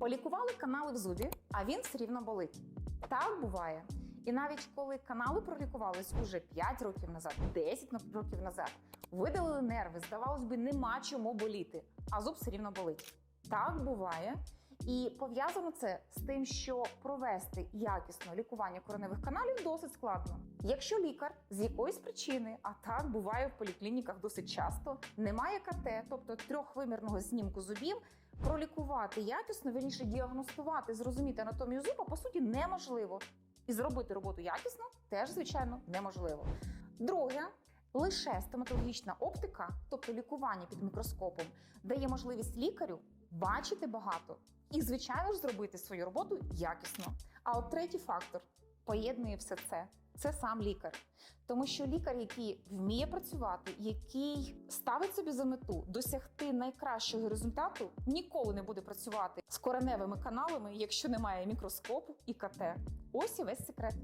Полікували канали в зубі, а він все рівно болить. Так буває. І навіть коли канали пролікувались уже 5 років назад, 10 років назад, видалили нерви, здавалось би, нема чому боліти, а зуб все рівно болить. Так буває. І пов'язано це з тим, що провести якісне лікування кореневих каналів досить складно. Якщо лікар з якоїсь причини, а так буває в поліклініках досить часто, немає КТ, тобто трьохвимірного знімку зубів, пролікувати якісно, вірніше діагностувати, зрозуміти анатомію зуба по суті неможливо. І зробити роботу якісно теж, звичайно, неможливо. Друге, лише стоматологічна оптика, тобто лікування під мікроскопом, дає можливість лікарю бачити багато і, звичайно ж, зробити свою роботу якісно. А от третій фактор поєднує все це. Це сам лікар, тому що лікар, який вміє працювати, який ставить собі за мету досягти найкращого результату, ніколи не буде працювати з кореневими каналами, якщо немає мікроскопу і КТ. Ось і весь секрет.